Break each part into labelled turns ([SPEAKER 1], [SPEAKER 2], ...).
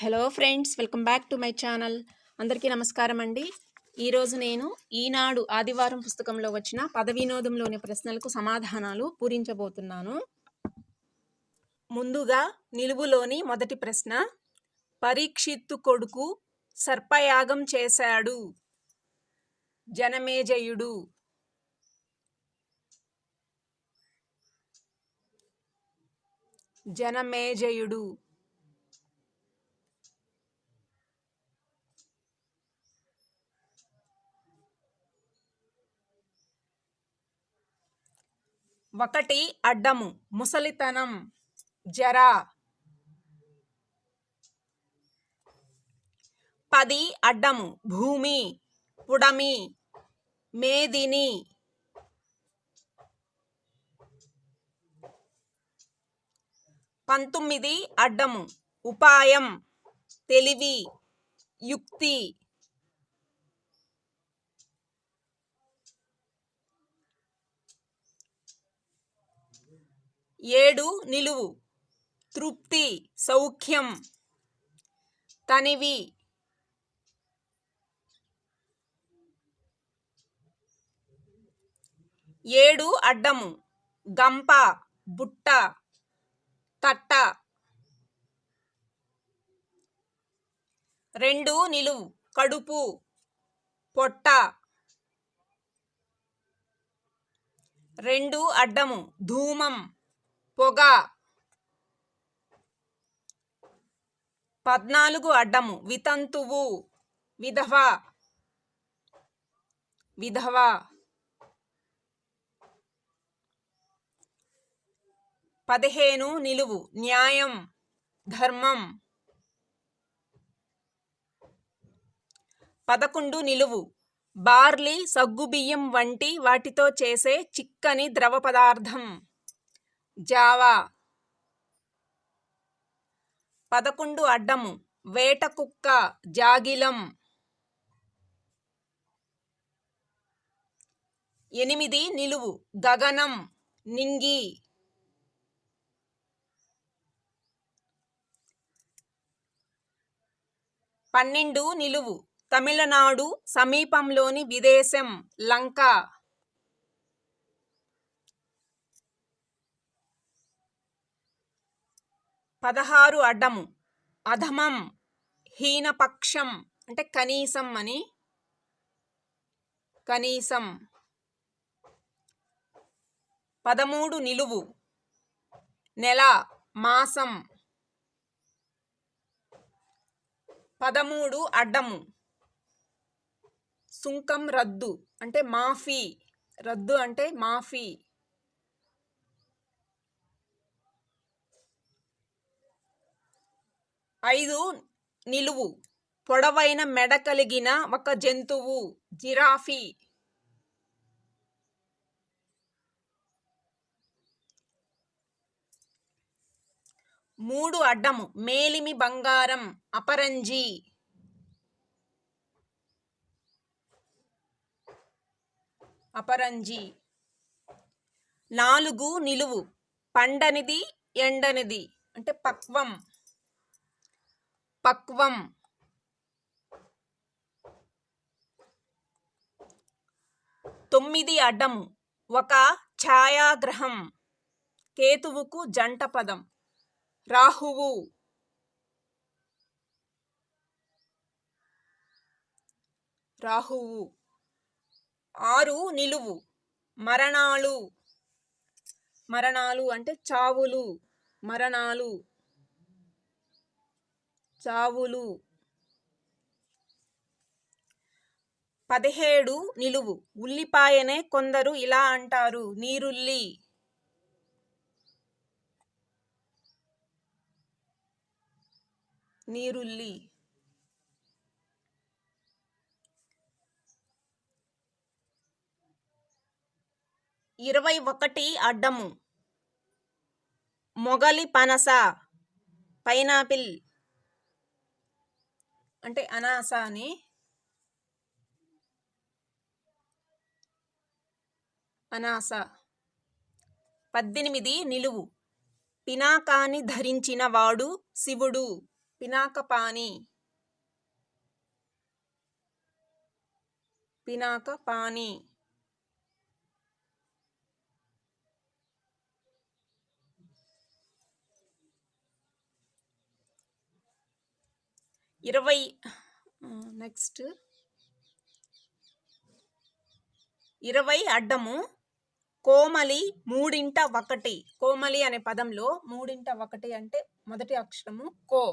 [SPEAKER 1] Hello friends welcome back to my channel. అందరికీ నమస్కారం అండి. ఈరోజు నేను ఈనాడు ఆదివారం పుస్తకంలో వచ్చిన పద వినోదంలోని ప్రశ్నలకు సమాధానాలు పూరించబోతున్నాను. ముందుగా నిలువులోని మొదటి ప్రశ్న పరీక్షిత్తు కొడుకు సర్పయాగం చేశాడు జనమేజయుడు. జనమేజయుడు. ఒకటి అడ్డము ముసలితనం జర. పది అడ్డము భూమి పుడమి మేదిని పంతొమ్మిది అడ్డము ఉపాయం తెలివి యుక్తి. ఏడు నిలువు. తృప్తి సౌఖ్యం తనివి. ఏడు అడ్డము. గంప బుట్ట తట్ట. రెండు నిలువు. కడుపు పొట్ట. రెండు అడ్డము. ధూమం. పొగ. పద్నాలుగు అడ్డము. వితంతువు. విధవ. విధవ. పదిహేను నిలువు. న్యాయం. ధర్మం. పదకొండు నిలువు. బార్లీ సగ్గుబియ్యం వంటి వాటితో చేసే చిక్కని ద్రవ పదార్థం. జావా. పదకొండు అడ్డము వేట కుక్క జాగిలం. ఎనిమిది నిలువు గగనం నింగి. పన్నెండు నిలువు తమిళనాడు సమీపంలోని విదేశం లంక. పదహారు అడ్డము. అధమం హీనపక్షం అంటే కనీసం అని. కనీసం. పదమూడు నిలువు. నెల మాసం. పదమూడు అడ్డము. సుంకం రద్దు అంటే మాఫీ. రద్దు అంటే మాఫీ. ఐదు నిలువు. పొడవైన మెడ కలిగిన ఒక జంతువు. జిరాఫీ. మూడు అడ్డము. మేలిమి బంగారం. అపరంజి. అపరంజి. నాలుగు నిలువు. పండనిది ఎండనిది. అంటే పక్వం. పక్వం. తొమ్మిది అడ్డము. ఒక ఛాయాగ్రహం. కేతువుకు జంట పదం. రాహువు. రాహువు. ఆరు నిలువు. మరణాలు. మరణాలు అంటే చావులు. మరణాలు. చావులు పదిహేడు నిలువు. ఉల్లిపాయనే కొందరు ఇలా అంటారు నీరుల్లి నీరుల్లి. ఇరవై ఒకటి అడ్డము. మొగలి పనస పైనాపిల్. అంటే అనాస అని. అనాస. పద్దెనిమిది నిలువు. పినాకాని ధరించిన వాడు శివుడు. పినాకపాని పినాకపాని ఇరవై నెక్స్ట్ ఇరవై అడ్డము కోమలి మూడింట ఒకటి. కోమలి అనే పదంలో మూడింట ఒకటి అంటే మొదటి అక్షరము కో.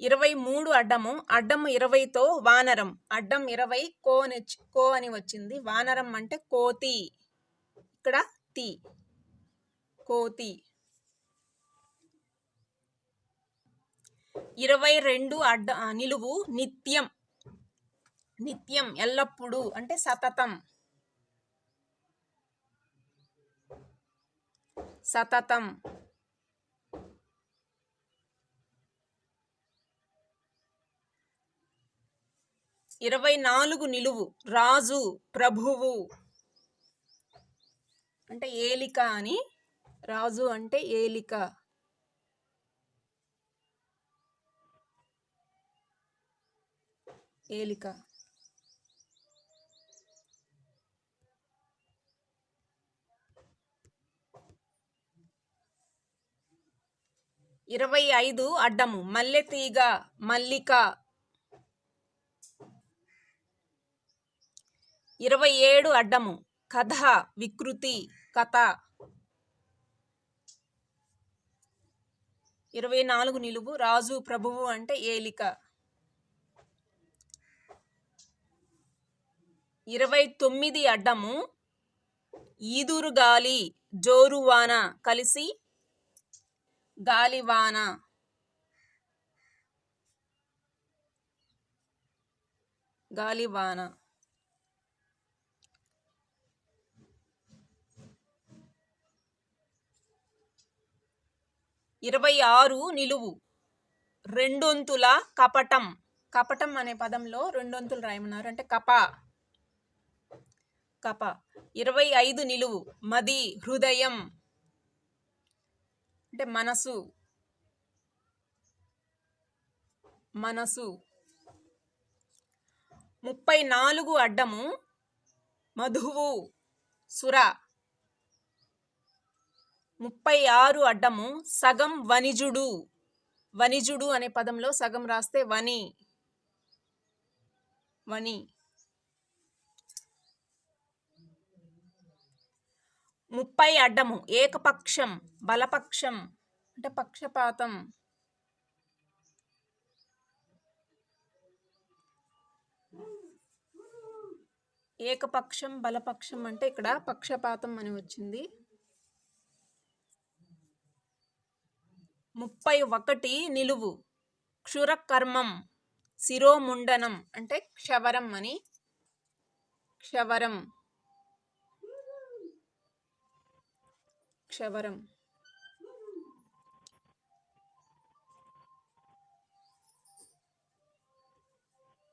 [SPEAKER 1] ఇరవై మూడు అడ్డము అడ్డము ఇరవైతో వానరం. అడ్డం ఇరవై కో అని కో అని వచ్చింది. వానరం అంటే కోతి. ఇక్కడ తి. కోతి. ఇరవై రెండు అడ్డ నిలువు నిత్యం. నిత్యం ఎల్లప్పుడూ అంటే సతతం. సతతం. ఇరవై నాలుగు నిలువు రాజు ప్రభువు. అంటే ఏలిక అని రాజు అంటే ఏలిక. ఏలిక. ఇరవై ఐదు అడ్డము. మల్లె తీగ మల్లిక. ఇరవై ఏడు అడ్డము. కథ వికృతి కథ. ఇరవై నాలుగు నిలువు. రాజు ప్రభువు అంటే ఏలిక. ఇరవై తొమ్మిది అడ్డము ఈదురు గాలి జోరువాన కలిసి గాలివాన. గాలివాన. ఇరవై ఆరు నిలువు రెండొంతుల కపటం. కపటం అనే పదంలో రెండొంతులు రాయమన్నారు. అంటే కపా. కప. ఇరవై ఐదు నిలువు. మది హృదయం. అంటే మనసు. మనసు. ముప్పై నాలుగు అడ్డము. మధువు. సుర. ముప్పై ఆరు అడ్డము. సగం వనిజుడు. వనిజుడు అనే పదంలో సగం రాస్తే వని. వని. ముప్పై అడ్డము ఏకపక్షం బలపక్షం అంటే పక్షపాతం. ఏకపక్షం బలపక్షం అంటే ఇక్కడ పక్షపాతం అని వచ్చింది. ముప్పై ఒకటి నిలువు క్షురకర్మం శిరోముండనం అంటే క్షవరం అని. క్షవరం. క్షవరం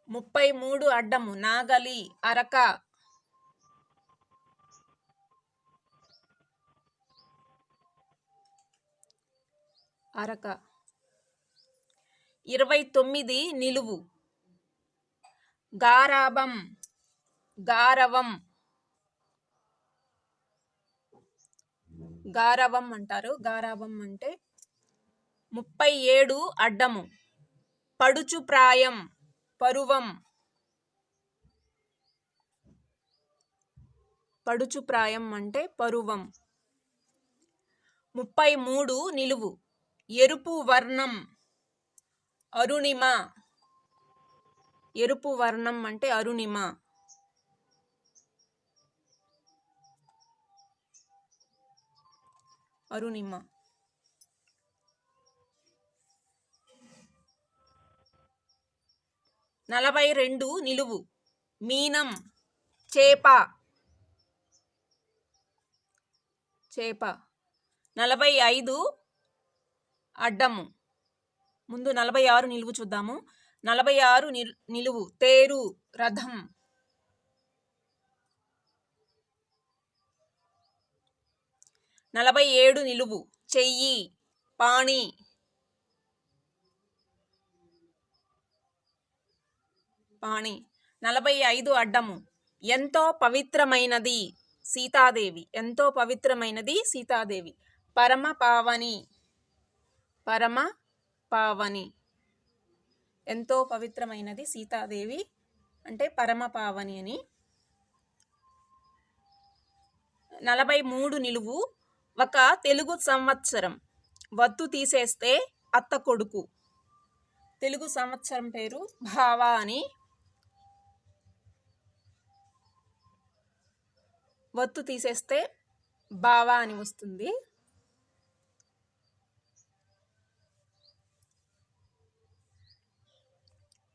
[SPEAKER 1] ముప్పై మూడు అడ్డము నాగలి అరక. అరక. ఇరవై తొమ్మిది నిలువు. గారాభం గారవం. గారవం అంటారు. గారాబం అంటే ముప్పై ఏడు అడ్డము. పడుచు ప్రాయం పరువం. పడుచు ప్రాయం అంటే పరువం. ముప్పై మూడు నిలువు. ఎరుపు వర్ణం అరుణిమ. ఎరుపు వర్ణం అంటే అరుణిమ. అరుణిమ. నలభై రెండు నిలువు. మీనం. చేప. చేప. నలభై ఐదు అడ్డము. ముందు నలభై ఆరు నిలువు చూద్దాము. నలభై ఆరు నిల్- నిలువు. తేరు. రథం. నలభై ఏడు నిలువు. చెయ్యి. పాణి. పాణి. నలభై ఐదు అడ్డము. ఎంతో పవిత్రమైనది సీతాదేవి. ఎంతో పవిత్రమైనది సీతాదేవి. పరమ పావని. పరమ పావని. ఎంతో పవిత్రమైనది సీతాదేవి అంటే పరమ పావని అని. నలభై మూడు నిలువు. ఒక తెలుగు సంవత్సరం. వత్తు తీసేస్తే అత్త కొడుకు. తెలుగు సంవత్సరం పేరు భావ అని. వత్తు తీసేస్తే బావా అని వస్తుంది.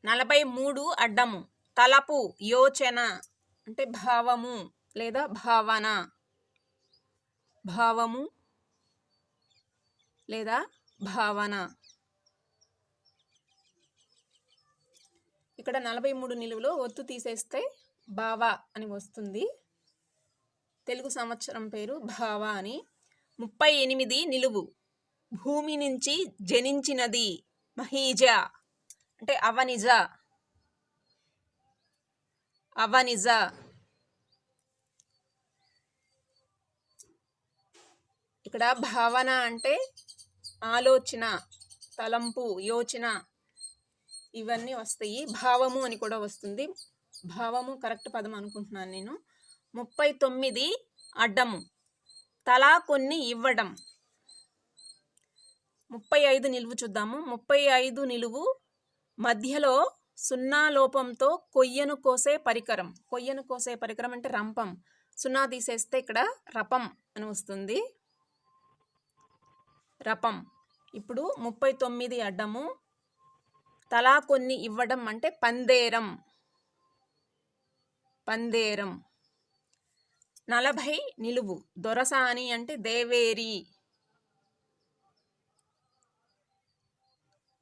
[SPEAKER 1] నలభై మూడు అడ్డము. తలపు యోచన అంటే భావము లేదా భావన. భావము లేదా భావన? ఇక్కడ నలభై మూడు నిలువులో ఒత్తు తీసేస్తే భావ అని వస్తుంది. తెలుగు సంవత్సరం పేరు భావ అని. ముప్పై ఎనిమిది నిలువు. భూమి నుంచి జనించినది మహీజ. అంటే అవనిజ. అవనిజ. ఇక్కడ భావన అంటే ఆలోచన తలంపు యోచన ఇవన్నీ వస్తాయి. భావము అని కూడా వస్తుంది. భావము కరెక్ట్ పదం అనుకుంటున్నాను నేను. ముప్పై తొమ్మిది అడ్డము తలా కొన్ని ఇవ్వడం. ముప్పై ఐదు నిలువు చూద్దాము. ముప్పై ఐదు నిలువు మధ్యలో సున్నా లోపంతో కొయ్యను కోసే పరికరం. కొయ్యను కోసే పరికరం అంటే రంపం. సున్నా తీసేస్తే ఇక్కడ రపం అని వస్తుంది. రపం. ఇప్పుడు ముప్పై తొమ్మిది అడ్డము. తలా కొన్ని ఇవ్వడం అంటే పందేరం. పందేరం. నలభై నిలువు. దొరసాని అంటే దేవేరి.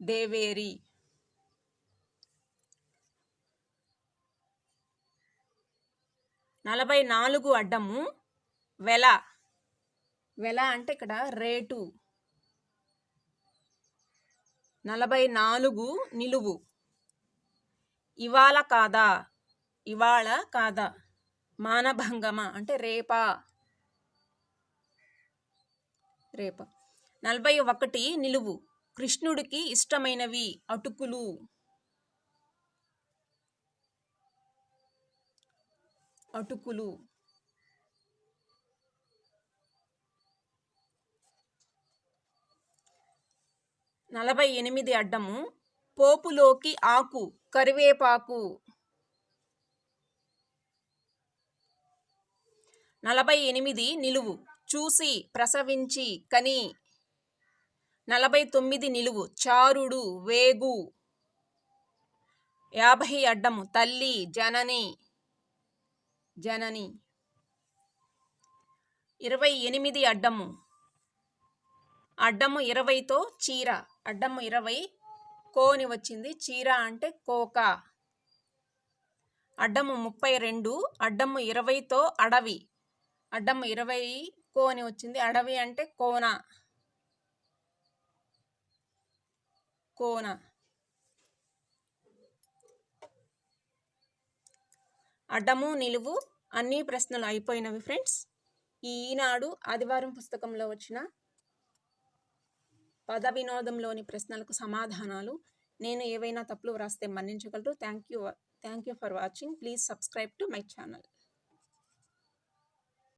[SPEAKER 1] దేవేరి. నలభై నాలుగు అడ్డము. వెల. వెల అంటే ఇక్కడ రేటు. నలభై నాలుగు నిలువు. ఇవాళ కాదా? ఇవాళ కాదా? మానభంగమ? అంటే రేపా? రేప. నలభై ఒకటి నిలువు. కృష్ణుడికి ఇష్టమైనవి అటుకులు. అటుకులు. నలభై ఎనిమిది అడ్డము. పోపులోకి ఆకు కరివేపాకు. నలభై ఎనిమిది నిలువు. చూసి ప్రసవించి కని. నలభై తొమ్మిది నిలువు. చారుడు వేగు. యాభై అడ్డము. తల్లి జనని. జనని. ఇరవై ఎనిమిది అడ్డము. అడ్డము ఇరవైతో చీర. అడ్డము ఇరవై కోని వచ్చింది. చీర అంటే కోక. అడ్డము ముప్పై రెండు అడ్డము ఇరవైతో అడవి. అడ్డము ఇరవై కోని వచ్చింది. అడవి అంటే కోన. కోన. అడ్డము నిలువు అన్ని ప్రశ్నలు అయిపోయినవి ఫ్రెండ్స్. ఈనాడు ఆదివారం పుస్తకంలో వచ్చిన పద వినోదంలోని ప్రశ్నలకు సమాధానాలు. నేను ఏవైనా తప్పులు వ్రాస్తే మన్నించగలరు. Thank you thank you for watching. Please subscribe to my channel.